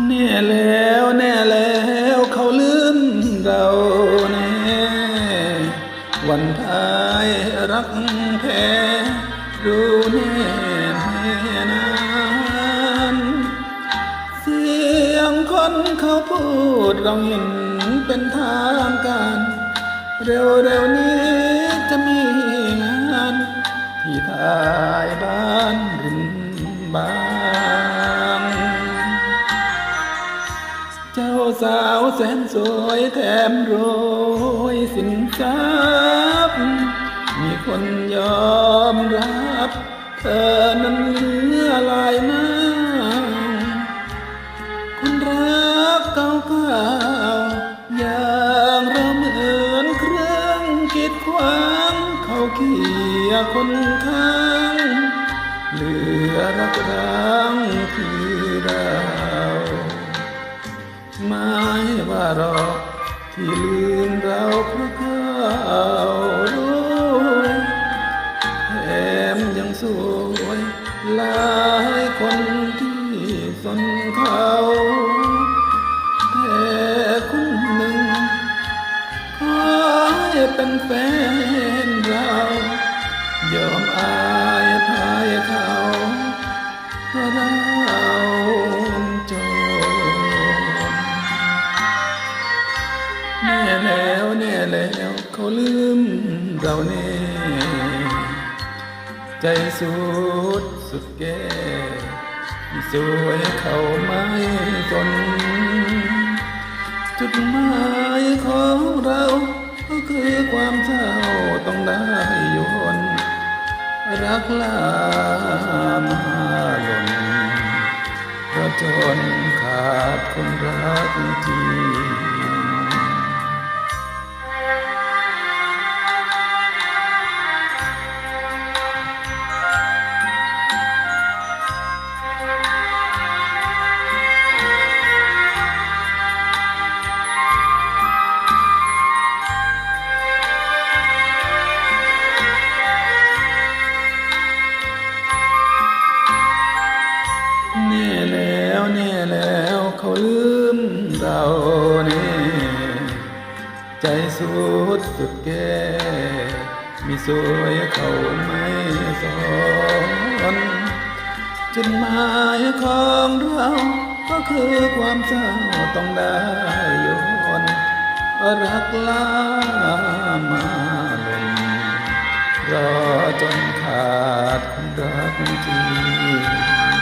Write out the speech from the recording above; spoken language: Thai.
แน่แล้วแน่แล้วเขาลืมเราแน่วันท้ายรักแพ้รู้แน่แน่นานเสียงคนเขาพูดเราเห็นเป็นทางการ เร็วๆนี้จะมีงานที่ทายบ้าน แสนสวยแถมรวยสินทรัพย์ มีคนยอมรับ เธอนั้นเหลือหลายหน้าคนรักเก่าๆอย่างเราเหมือนเครื่องกีดขวางเขาเขี่ยคนข้างเหลือรักรา คนที่สนเขาแต่คนหนึ่งขอให้เป็นแฟนเรา ยอมอายพายเขาเพราะเราจนแน่แล้วแน่แล้วเขาลืมเราแน่ใจสุดสุดแก่ สวยเขาไม่จนจุดหมายของเรา ก็คือความเศร้าต้องได้ยนรักลามาหล่นเพราะจนขาดคนรักจริง น่ใจสุดสุดแก่มีสวยเขาไม่สอนจุดหมายของเราก็คือความเศร้าต้องได้ยนรักลามาลงรอจนขาดคนรักจริง